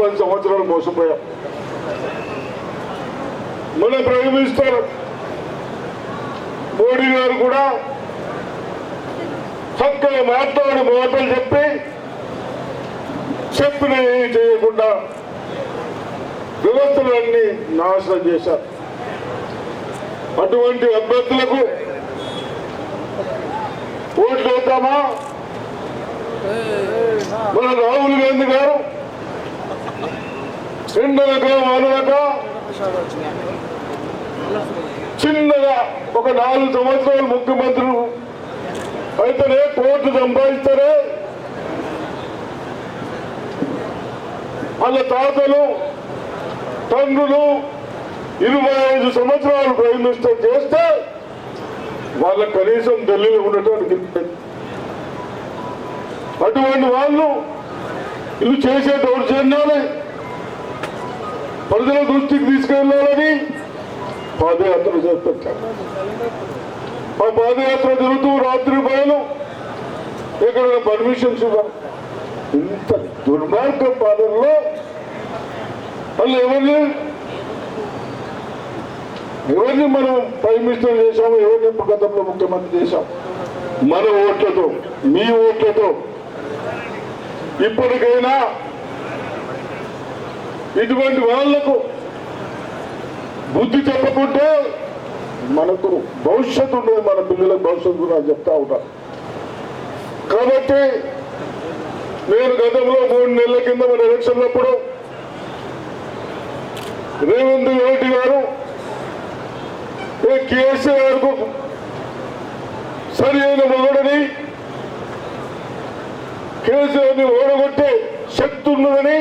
పది సంవత్సరాలు మోసపోయాం. మళ్ళీ ప్రైమ్ మోడీ గారు కూడా చక్కగా మాట్లాడి మాటలు చెప్పి చెప్పిన చేయకుండా వ్యవస్థలన్నీ నాశనం చేశారు. అటువంటి అభ్యర్థులకు ఓట్లు వేద్దామా? మన రాహుల్ గాంధీ గారు ఎండలక వానలక చిన్నగా ఒక నాలుగు సంవత్సరాలు ముఖ్యమంత్రులు అయితేనే కోట్లు సంపాదిస్తారే. వాళ్ళ తాతలు తండ్రులు ఇరవై ఐదు సంవత్సరాలు ప్రైమ్ మినిస్టర్ చేస్తే వాళ్ళ కనీసం ఢిల్లీలో ఉండటానికి అటువంటి వాళ్ళు ఇల్లు చేసే దౌర్జన్యాలే. ప్రజల దృష్టికి తీసుకెళ్ళాలని పాదయాత్ర చేపట్టారు. ఆ పాదయాత్ర జరుగుతూ రాత్రి బయలు ఇక్కడ పర్మిషన్స్ ఇవ్వరు? ఇంత దుర్మార్గ పాలనలో వాళ్ళు ఎవరిని? ఎవరిని మనం ప్రైమ్ మినిస్టర్ చేశాము ఎవరిని గతంలో ముఖ్యమంత్రి చేశాం మన ఓట్లతో మీ ఓట్లతో ఇప్పటికైనా ఇటువంటి వాళ్ళకు బుద్ధి చెప్పకుంటే మనకు భవిష్యత్తు ఉండదు మన పిల్లలకు భవిష్యత్తు కూడా చెప్తా ఉంటాను కాబట్టి నేను గతంలో మూడు నెలల కింద మన ఎలక్షన్లప్పుడు రేవంత్ రెడ్డి గారు ఏ కేసీఆర్కు సరి అయిన మొదడని కేసీఆర్ని ఓడగొట్టే శక్తి ఉన్నదని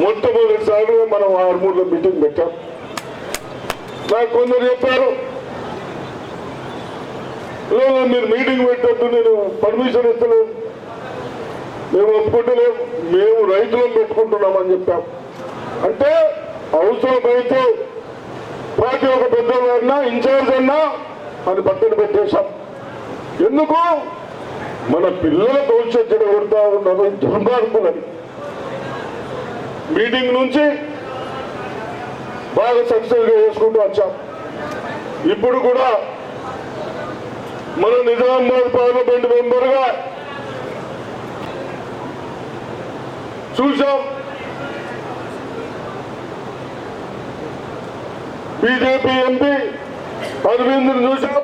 మొట్టమొదటిసారి మనం ఆరుమూరులో మీటింగ్ పెట్టాం. నాకు కొందరు చెప్పారు లేదు మీరు మీటింగ్ పెట్టద్దు నేను పర్మిషన్ ఇస్తలేదు. మేము ఒప్పుకుంటలేము మేము రైతులను పెట్టుకుంటున్నామని చెప్పాం. అంటే అవసరమైతే పార్టీ ఒక పెద్దవాడినా ఇన్ఛార్జ్ అన్నా అని పక్కన పెట్టేశాం. ఎందుకు? మన పిల్లల భవిష్యత్తు కొడతా ఉన్నారు దుర్మార్గులని. మీటింగ్ నుంచి బాగా సక్సెస్గా చేసుకుంటూ వచ్చాం. ఇప్పుడు కూడా మన నిజామాబాద్ పార్లమెంట్ మెంబర్గా చూసాం బీజేపీ ఎంపీ అరవింద్ను చూసాం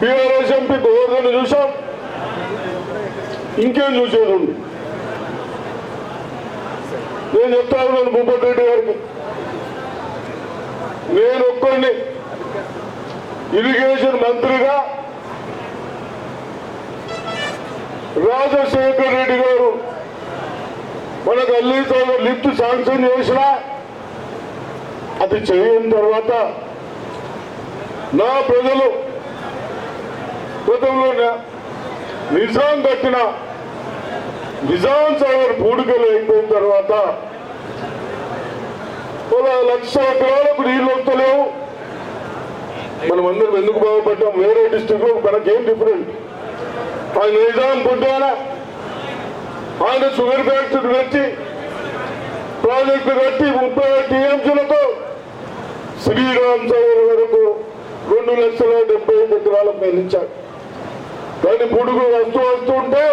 బీఆర్ఎస్ ఎంపీ గోవర్ధన్ చూసాం ఇంకేం చూసేది ఉంది? నేను చెప్తా ఉన్నాను భూపతి రెడ్డి గారికి. నేను ఒక్కడిని ఇరిగేషన్ మంత్రిగా రాజశేఖర్ రెడ్డి గారు మనకు అల్లి సాగర్ లిఫ్ట్ శాంక్షన్ చేసిన అది చేయని తర్వాత నా ప్రజలు గతంలో నిజాం కట్టిన నిజాం సాగర్ పూడికలు అయిపోయిన తర్వాత ఒక లక్ష నీళ్ళు వస్తలేవు. మనం అందరం ఎందుకు బాగుపడ్డాం? వేరే డిస్టిక్లో మనకేం డిఫరెంట్ ఆయన నిజాం పుట్టాన ఆయన షుగర్ ఫ్యాక్టరీ కట్టి ప్రాజెక్టు కట్టి ముప్పై టీఎంసీలతో శ్రీరామ్ సాగర్ వరకు రెండు లక్షల డెబ్బై ఐదు ఎకరాలకు మేలించారు దాని పొడుగు వస్తూ వస్తుంటే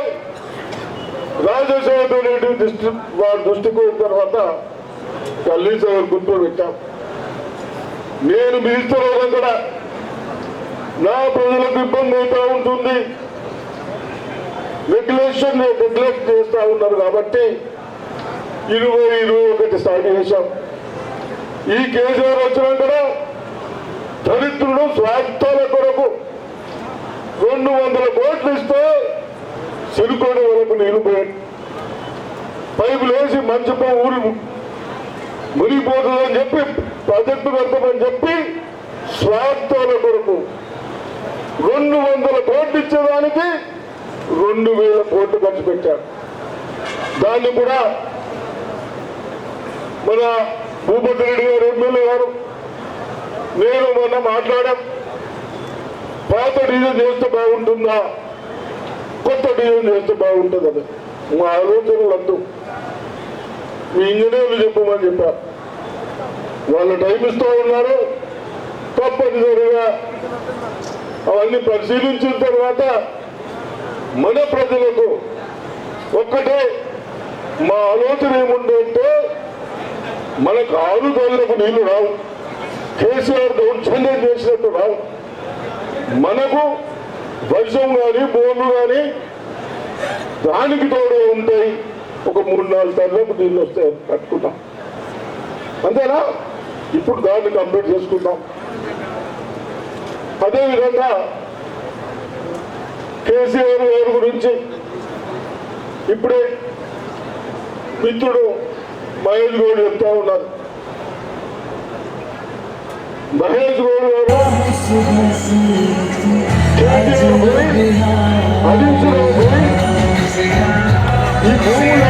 రాజశేఖర రెడ్డి దృష్టి వారి దృష్టికి తర్వాత తల్లి సాగర్ గుర్తు పెట్టాం. నేను మినిస్టర్ కూడా నా ప్రజలకు ఇబ్బంది అవుతా ఉంటుంది. రెగ్యులేషన్ నెగ్లెక్ట్ చేస్తా ఉన్నారు కాబట్టి ఇరవై ఇరవై ఒకటి స్టార్ట్ చేశాం. ఈ కేసీఆర్ వచ్చినా కూడా దరిద్రుడు స్వార్థాల కొరకు రెండు వందల కోట్లు ఇస్తే సిరుకోడి వరకు నీళ్ళు పోయాడు పైపులు వేసి మంచి ఊరు మునిగిపోతుందని చెప్పి ప్రాజెక్టు కడతామని చెప్పి స్వార్థాల కొరకు రెండు వందల కోట్లు ఇచ్చేదానికి రెండు వేల కోట్లు ఖర్చు పెట్టారు. దాన్ని కూడా మన భూపతి రెడ్డి గారు ఎమ్మెల్యే గారు నేను మొన్న మాట్లాడాం. పాత డిజైన్ చేస్తే బాగుంటుందా? కొత్త డిజైన్ చేస్తే బాగుంటుందని మా ఆలోచనలు వద్దు మీ ఇంజనీర్లు చెప్పమని చెప్పారు వాళ్ళు టైం ఇస్తూ ఉన్నారు. తప్పనిసరిగా అవన్నీ పరిశీలించిన తర్వాత మన ప్రజలకు ఒక్కటే మా ఆలోచన ఏముందంటే మనకు ఆరు గోళ్ళకు నీళ్ళు రావు. కేసీఆర్ దౌర్జన్యం చేసినట్టు రావు. మనకు వర్షం కానీ బోర్లు కానీ దానికి తోడు ఉంటాయి. ఒక మూడు నాలుగు టన్నులకు నీళ్ళు వస్తాయి కట్టుకుంటాం. అంతేనా? ఇప్పుడు దాన్ని కంప్లీట్ చేసుకుంటాం. అదేవిధంగా కేసీఆర్ గారి గురించి ఇప్పుడే మిత్రుడు మహేష్ గౌడ్ చెప్తా ఉన్నారు. మహేష్ గౌడ్ గారు కేసీఆర్ పోయి హరీశ్రావు పోయి ఈ భూములు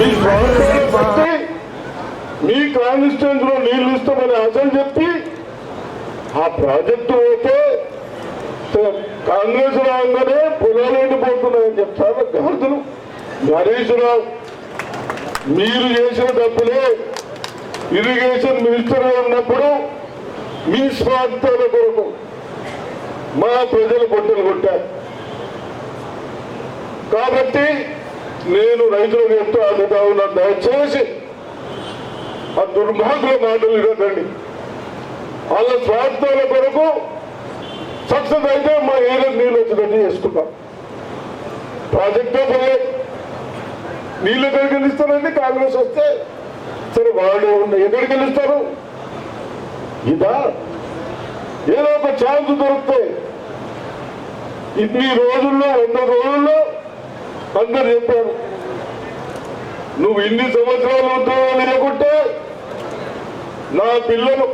మీ స్వార్థాన్ని బట్టి మీ కాన్స్టిట్యూన్స్లో నీళ్ళు ఇస్తామని అసలు చెప్పి ఆ ప్రాజెక్టు అయితే కాంగ్రెస్ రాగానే పొలాలు ఎండిపోతున్నాయని చెప్తారు గార్దులు హరీష్ రావు మీరు చేసిన డబ్బులే ఇరిగేషన్ మినిస్టర్ ఉన్నప్పుడు మీ స్వార్థాల కొరకు మా ప్రజలు పొట్టలు కొట్టారు. కాబట్టి నేను రైతులకు చెప్తూ అందుతా ఉన్నా దయచేసి ఆ దుర్మార్గుల మాటలు ఇవ్వకండి వాళ్ళ స్వార్థాల కొరకు సక్సెస్ అయితే మా ఏరియా నీళ్ళు వచ్చినట్టు చేసుకుంటాం. ప్రాజెక్టే పోయే నీళ్ళు ఎక్కడికి వెళ్ళిస్తారండి? కాంగ్రెస్ వస్తే సరే వాళ్ళు ఉన్న ఎక్కడికి వెళ్ళిస్తారు? ఇదా? ఏదో ఒక ఛాన్స్ దొరికితే ఇన్ని రోజుల్లో వంద రోజుల్లో అందరు చెప్పారు. నువ్వు ఇన్ని సంవత్సరాలు ఉంటావు లేకుంటే నా పిల్లలు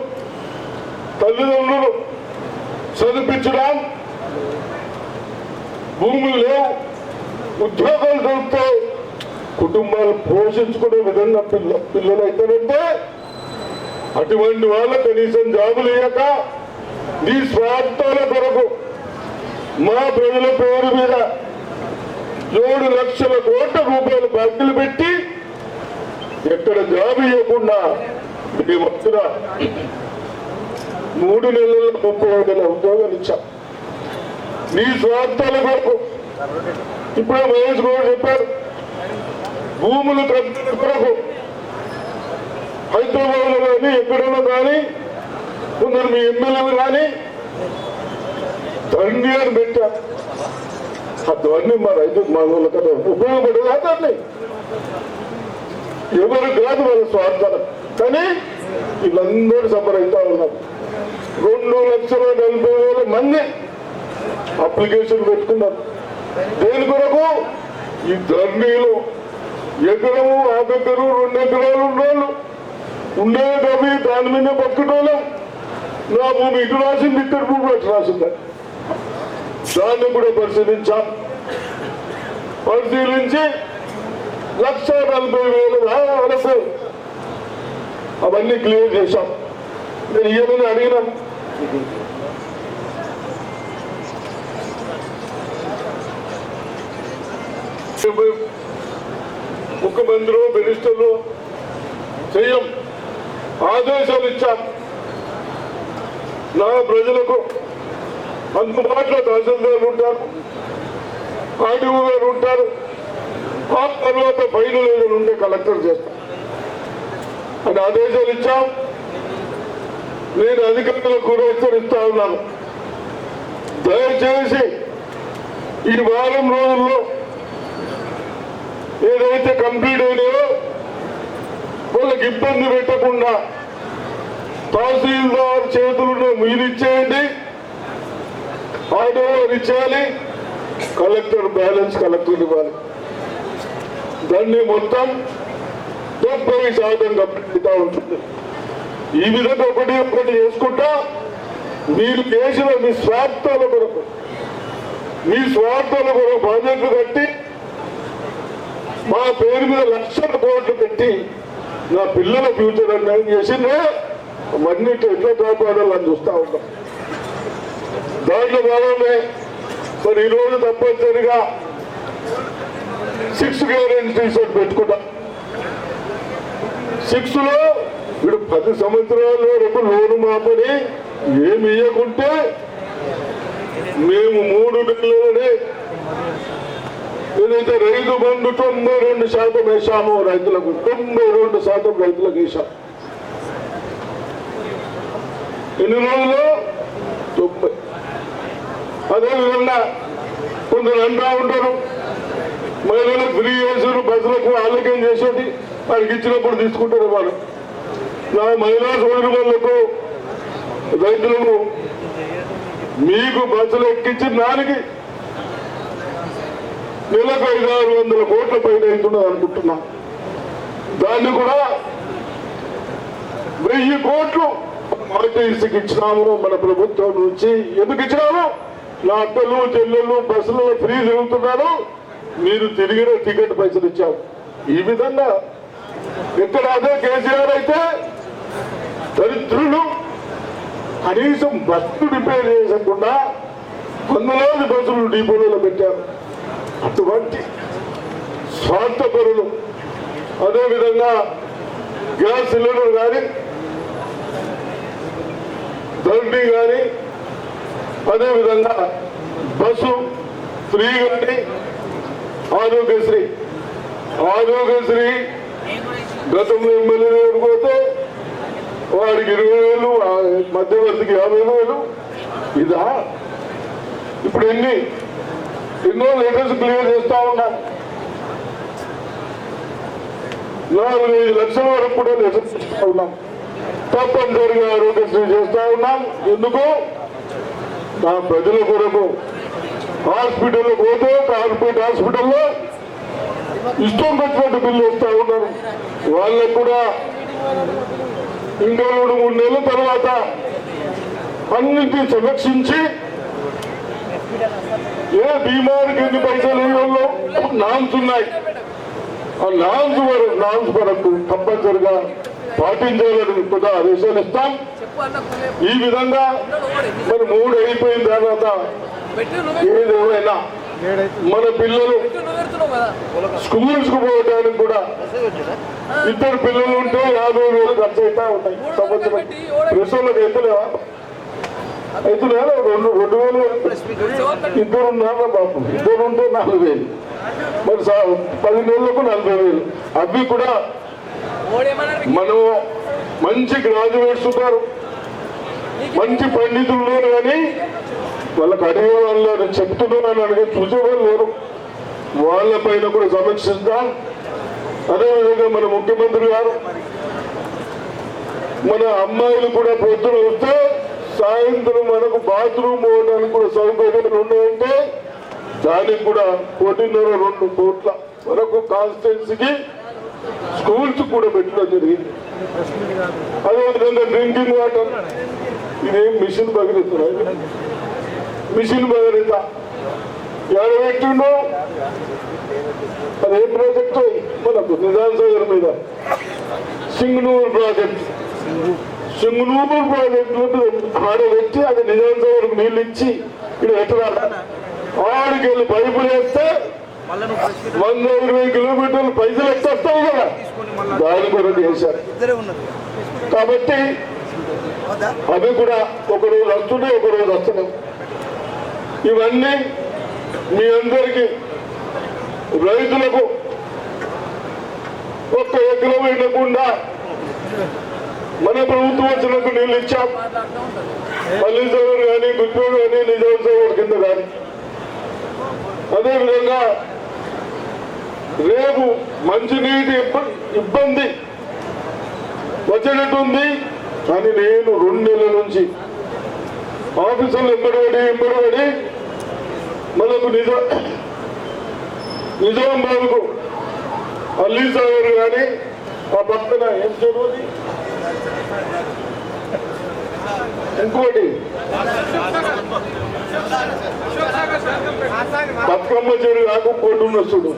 తల్లిదండ్రులు చదివించడం భూములు లేవు ఉద్యోగాలు దొరుకుతాయి. కుటుంబాలు పోషించుకునే విధంగా పిల్ల పిల్లలు అయితేనంటే అటువంటి వాళ్ళ కనీసం జాబులు ఇయ్యక నీ స్వార్థాల కొరకు మా ప్రజల పేరు మీద ఏడు లక్షల కోట్ల రూపాయలు బ్యాంకులు పెట్టి ఎక్కడ జాబ్ ఇవ్వకుండా మీ వస్తున్న మూడు నెలల ముప్పై వేల ఉద్యోగాలు ఇచ్చా. నీ స్వార్థాల కొరకు ఇప్పుడే మహేష్ గౌడ్ చెప్పారు భూములు కొరకు హైదరాబాద్లో కానీ ఎక్కడైనా కానీ కొందరు మీ ఎమ్మెల్యేలు కానీ తండ్రి అని పెట్టారు. అతన్ని మా రైతు మా కదా. ఉపయోగపడేది అతన్ని ఎవరు కాదు వాళ్ళ స్వార్థాలు కానీ వీళ్ళందరూ సఫర్ అవుతా ఉన్నారు రెండు లక్షల నలభై వేల మంది అప్లికేషన్ పెట్టుకున్నారు. దేని కొరకు? ఈ ధర్నీలో ఎకరము ఆకెకరు రెండు ఎకరాలు ఉన్నోళ్ళు. ఉండే డబ్బి దాని మీద బతుకుటోళ్ళం. నా భూమి ఇటు రాసింది ఇక్కడ భూమి అటు రాసింది. దాన్ని కూడా పరిశీలించాం. పరిశీలించి లక్ష నలభై వేల వరకు అవన్నీ క్లియర్ చేశాం. నేను ఇవ్వమని అడిగినాం? ముఖ్యమంత్రులు మినిస్టర్లు చెయ్యం ఆదేశాలు ఇచ్చాం. నా ప్రజలకు అందుబాటులో తహసీల్దార్లు ఉంటారు. ఆర్డీఓ గారు ఉంటారు. ఆ తర్వాత ఫైనల్ ఏదైనా ఉంటే కలెక్టర్ చేస్తారు. అని ఆదేశాలు ఇచ్చాం. నేను అధికారులకు కూడా హెచ్చరిస్తా ఉన్నాను. దయచేసి ఈ వారం రోజుల్లో ఏదైతే కంప్లీట్ అయినాయో వాళ్ళకి ఇబ్బంది పెట్టకుండా తహసీల్దార్ చేతులను మీరిచ్చేయండి ఆర్డర్ ఇచ్చేయాలి కలెక్టర్ బ్యాలెన్స్ కలెక్టర్ ఇవ్వాలి. దాన్ని మొత్తం డెబ్బై శాతం కప్పితా ఉంటుంది. ఈ విధంగా ఒకటి ఒకటి చేసుకుంటా మీరు చేసిన మీ స్వార్థాల కొరకు మీ స్వార్థాల కొరకు ప్రాజెక్టులు కట్టి మా పేరు మీద లక్షల కోట్లు పెట్టి నా పిల్లల ఫ్యూచర్ అన్యాయం చేసిందే. అవన్నిటి ఎట్లా కాపాడాలని చూస్తూ ఉంటాం. దాంట్లో భాగంగా మరి ఈరోజు తప్పనిసరిగా సిక్స్ గ్యారెంటీస్ అని పెట్టుకుంటా. సిక్స్లో వీడు పది సంవత్సరాల వరకు లోను మాపని ఏమి ఇవ్వకుంటే మేము మూడు నెలలనే ఏదైతే రైతు బంధు తొంభై రెండు శాతం వేసాము రైతులకు తొంభై రెండు శాతం రైతులకు వేసాం ఎన్ని రోజులు అదేవిధంగా కొందరు అంటా ఉంటారు. మహిళలకు ఫ్రీ చేసారు బస్సులకు ఆలోక్యం చేసేది వారికి ఇచ్చినప్పుడు తీసుకుంటారు వాళ్ళు. నా మహిళా వాళ్ళకు రైతులకు మీకు బస్సులు ఎక్కించిన దానికి నెలకు ఐదు ఆరు వందల కోట్ల పైన అవుతున్నది అనుకుంటున్నా. దాన్ని కూడా వెయ్యి కోట్లు ఆర్టీసీకి ఇచ్చినాము మన ప్రభుత్వం నుంచి. ఎందుకు ఇచ్చినాము? నా అక్కలు చెల్లెళ్ళు బస్సులలో ఫ్రీ తిరుగుతున్నారు మీరు తిరిగిన టికెట్ పైసలు ఇచ్చారు. ఈ విధంగా ఇక్కడ అదే కేసీఆర్ అయితే దరిద్రులు కనీసం బస్సు రిపేర్ చేయకుండా వందలాది బస్సులు డీపోలో పెట్టారు. అటువంటి స్వార్థపరులు అదేవిధంగా గ్యాస్ సిలిండర్ కానీ ధరణి కానీ అదేవిధంగా బస్సు ఫ్రీ కానీ ఆరోగ్యశ్రీ. ఆరోగ్యశ్రీ గతంలో ఎమ్మెల్యే పోతే వాడికి ఇరవై వేలు మధ్యవర్తికి యాభై వేలు. ఇదా? ఇప్పుడు ఎన్ని? ఎన్నో లెటర్స్ క్లియర్ చేస్తా ఉన్నాం. నాలుగైదు లక్షల వరకు కూడా లెటర్స్ ఇస్తా ఉన్నాం. తప్పనిసరిగా ఆరోగ్యశ్రీ చేస్తా ఉన్నాం. ఎందుకు? నా ప్రజల కొరకు హాస్పిటల్ పోతే కార్పొరేట్ హాస్పిటల్లో ఇష్టం వచ్చినట్టు బిల్లు వస్తూ ఉన్నారు. వాళ్ళకు కూడా ఇంకా రెండు మూడు నెలల తర్వాత అన్నింటినీ సమీక్షించి ఏ బీమారికి ఎన్ని పైసలు ఇవ్వాలో నామ్స్ ఉన్నాయి. ఆ నామ్స్ వరకు నామ్స్ వరకు తప్పనిసరిగా పాటించాలని కూడా ఆదేశాలు ఇస్తాం. ఈ విధంగా మరి మూడు అయిపోయిన తర్వాత ఏదేమైనా మన పిల్లలు స్కూల్స్కు పోవడానికి కూడా ఇద్దరు పిల్లలు ఉంటే యాభై వేలు ఖర్చు అవుతా ఉంటాయి. సంవత్సరం. రిసోళ్ళకి ఎత్తులేవా ఎత్తులేదా రెండు రెండు వేలు ఇద్దరు ఉన్నారా బాబు? ఇద్దరు ఉంటే నాలుగు వేలు. మరి పది నెలలకు నలభై వేలు. అవి కూడా మనం మంచి గ్రాడ్యుయేట్స్ ఉన్నారు. మంచి పండితులు లేరు కానీ వాళ్ళకి అడిగే వాళ్ళు లేరు, చెప్తున్నాను అడిగే చూసేవాళ్ళు లేరు. వాళ్ళపైన కూడా సమీక్షిద్దాం. అదేవిధంగా మన ముఖ్యమంత్రి గారు మన అమ్మాయిలు కూడా పొద్దున వస్తే సాయంత్రం మనకు బాత్రూమ్ పోవడానికి కూడా సౌకర్యాలు ఉన్నాయంటే దానికి కూడా కోటిన్నర రెండు కోట్ల వరకు కాన్స్టిట్యున్సీకి స్కూల్స్ కూడా పెట్టడం జరిగింది. అదేవిధంగా డ్రింకింగ్ వాటర్. ఇదేం మిషన్ భగీరథ మిషన్ భగీరథ. ఎక్కడ పెట్టిండో? అదే ప్రాజెక్టు మనకు నిజాం సాగర్ మీద. సింగనూరు ప్రాజెక్ట్ సింగనూరు ప్రాజెక్టు ఆడ పెట్టి అది నిజాం సాగర్ నీళ్ళు ఇచ్చి ఇక్కడ ఎట్లా ఆడికి వెళ్ళి పైపులు వేస్తే వంద ఇరవై కిలోమీటర్లు పైసలు ఎక్కొస్తాయి కదా. దాని కొరకు చేశారు. కాబట్టి అవి కూడా ఒక రోజు వస్తున్నాయి ఒక రోజు వస్తున్నాయి ఇవన్నీ మీ అందరికీ రైతులకు ఒక్క ఎకరం వెళ్ళకుండా మన ప్రభుత్వం వచ్చినట్టు నీళ్ళు ఇచ్చాం. పల్లి కానీ గుంటూరు కానీ నిజాం సాగర్ కింద కానీ. అదేవిధంగా రేపు మంచినీటి ఇబ్బంది వచ్చేటట్టుంది అని నేను రెండు నెలల నుంచి ఆఫీసులు ఎంబడబడి ఎంబడబడి మనకు నిజా నిజామాబాద్కు అల్లీ సాగర్ కానీ ఆ పక్కన ఏం చదువుది ఇంకోటి బతుకమ్మ చెడు కాకు చూడు.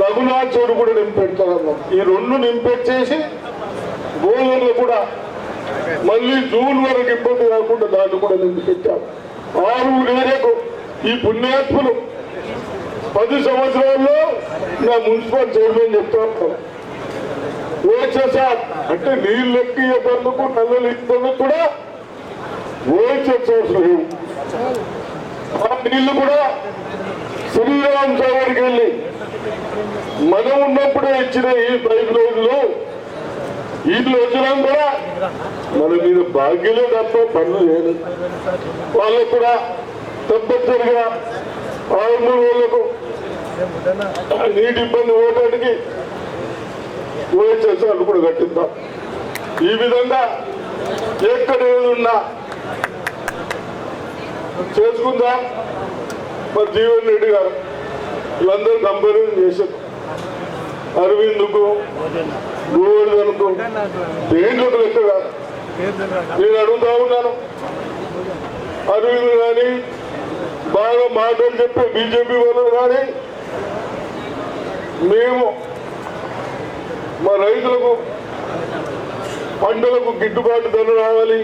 రఘునాథ్ చోడు కూడా నింపెడతారన్నాం ఈ రెండు నింపెచ్చేసి గోధుమలు కూడా మళ్ళీ జూన్ వరకు ఇబ్బంది కాకుండా దాన్ని కూడా నింపెట్టారు ఆరు నేరకు ఈ పుణ్యాత్ములు పది సంవత్సరాల్లో నా మున్సిపల్ చైర్మన్ చెప్తా వచ్చేసా అంటే నీళ్ళు ఎక్కియబందుకు నల్లలు ఇబ్బందుకు కూడా ఓహెచ్ఎస్ఆర్ ఆ నీళ్ళు కూడా శ్రీరామ్ సాగర్కి వెళ్ళి. మనం ఉన్నప్పుడే ఇచ్చిన ఈ పైప్ లైన్లు వీళ్ళు వచ్చినా కూడా మన మీద భాగ్యలే తప్ప పనులు లేదు వాళ్ళకు కూడా తప్పనిసరిగా ఆరు వాళ్ళకు నీటి ఇబ్బంది పోవటానికి ఓహెచ్ఎస్ఆర్ కూడా కట్టిద్దాం. ఈ విధంగా ఎక్కడ ఏదున్నా చేసుకుందా. మరి జీవన్ రెడ్డి గారు వీళ్ళందరూ కంపారిజన్ చేశారు. అరవింద్కు గోవర్ధన్కు దేంట్లోకి లెక్క కాదు. నేను అడుగుతా ఉన్నాను. అరవింద్ కానీ బాగా మాటలు చెప్పే బీజేపీ వాళ్ళు కానీ మేము మా రైతులకు పంటలకు గిట్టుబాటు ధర రావాలి.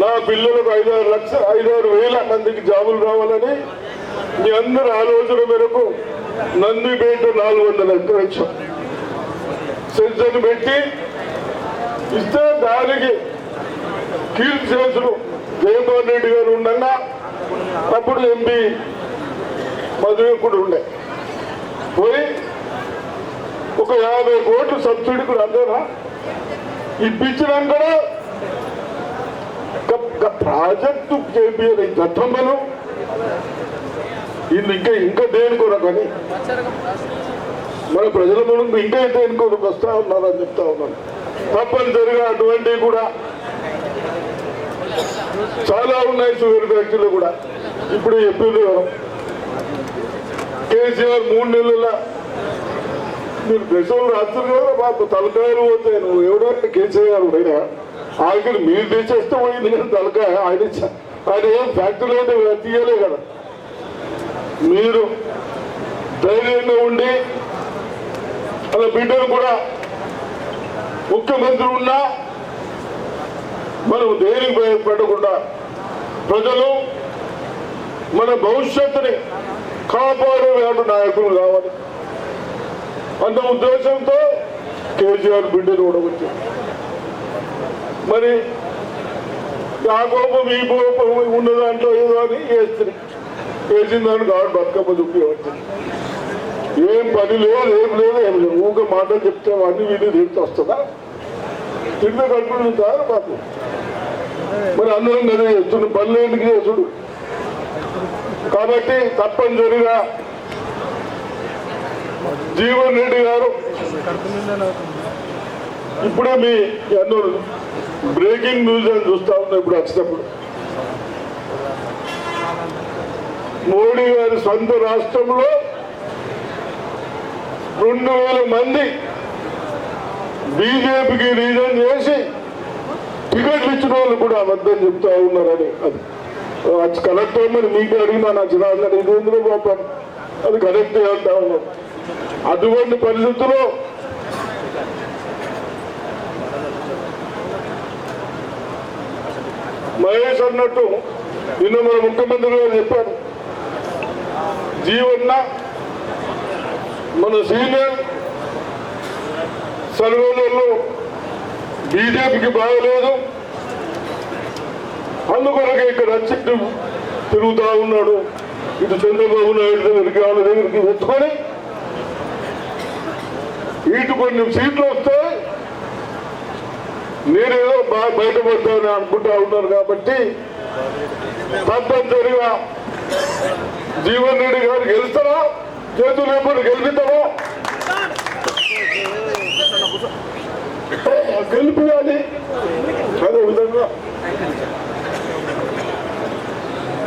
నా పిల్లలకు ఐదారు లక్ష ఐదారు వేల మందికి జాబులు రావాలని మీ అందరి ఆలోచన మేరకు నందిపేట నాలుగు వందల ఎకరం సెన్సర్ పెట్టి ఇస్తే దానికి కీర్తి శేషులు జగన్మోహన్ రెడ్డి గారు ఉండగా అప్పుడు ఎంపీ మధువకుడు ఉండే. పోయి ఒక యాభై కోట్లు సబ్సిడీ కూడా అంతేనా ఇప్పించినాక ప్రాజెక్టు గ- గ- ప్రాజెక్టు చేపియని ఇది ఇంకా ఇంకా దేని కానీ? మన ప్రజల ముందు ఇంకా దేని కొరకు వస్తా ఉన్నారని చెప్తా ఉన్నాను. తప్పనిసరిగా అటువంటివి కూడా చాలా ఉన్నాయి షుగర్ ఫ్యాక్టరీలు కూడా. ఇప్పుడు చెప్పింది కేసీఆర్ మూడు నెలల మీరు దేశంలో రాత్రులు బాబు మాకు తలకాయలు పోతాయి నువ్వు. ఎవడో కేసీఆర్ పోయినా ఆఖరి మీరు తెచ్చేస్తే పోయింది కానీ తలక ఆయన ఆయన ఏం ఫ్యాక్టరీలో అయితే తీయలే కదా. మీరు ధైర్యంగా ఉండి అలా బిడ్డలు కూడా ముఖ్యమంత్రి ఉన్నా మనం దేనికి భయపడకుండా ప్రజలు మన భవిష్యత్తుని కాపాడే నాయకులు కావాలి. అన్న ఉద్దేశంతో కేసీఆర్ బిడ్డలు కూడా వచ్చారు మరి ఆ కోపం ఈ కోపం ఉన్న దాంట్లో ఏదో అని వేస్తుంది. వేసిన దానికి ఆవిడ బతుకమ్మ దుప్పి వచ్చింది ఏం పని లేదు ఏం లేదు ఏం లేదు. ఊక మాటలు చెప్తే అన్ని వీళ్ళు తిరిగి వస్తుందా? తిరిగి కట్టుకుంటారు మాకు. మరి అందరం కదా చేస్తున్న. పనులు ఎందుకు చేసుడు కాబట్టి తప్పనిసరిగా జీవన్ రెడ్డి గారు ఇప్పుడే మీ ఎన్నో బ్రేకింగ్ న్యూస్ అని చూస్తా ఉన్నా ఇప్పుడు వచ్చినప్పుడు. మోడీ గారి సొంత రాష్ట్రంలో రెండు వేల మంది బీజేపీకి రీజన్ చేసి టికెట్లు ఇచ్చిన వాళ్ళు కూడా అబద్ధం చెప్తా ఉన్నారని అది. అది కరెక్ట్ మరి మీకు అడిగినా నాకు చిరాకు ఇది ఎందుకు పాపం అది కరెక్ట్ అంటా ఉన్నాం. అటువంటి పరిస్థితుల్లో మహేష్ అన్నట్టు నిన్న మన ముఖ్యమంత్రి గారు చెప్పారు. జీవన్న మన సీనియర్ సర్వేలలో బీజేపీకి బాగలేదు. అందుకొరకే ఇక్కడ వచ్చి తిరుగుతా ఉన్నాడు. ఇటు చంద్రబాబు నాయుడు దగ్గరికి వాళ్ళ దగ్గరికి తెచ్చుకొని ఇటు కొన్ని సీట్లు వస్తే నేనేదో బాగా బయటపడతానని అనుకుంటా ఉన్నారు కాబట్టి తప్పనిసరిగా జీవన్ రెడ్డి గారు గెలుస్తారా? చేతులు ఎప్పుడు గెలిపిస్తారా? గెలిపియాలి అదే విధంగా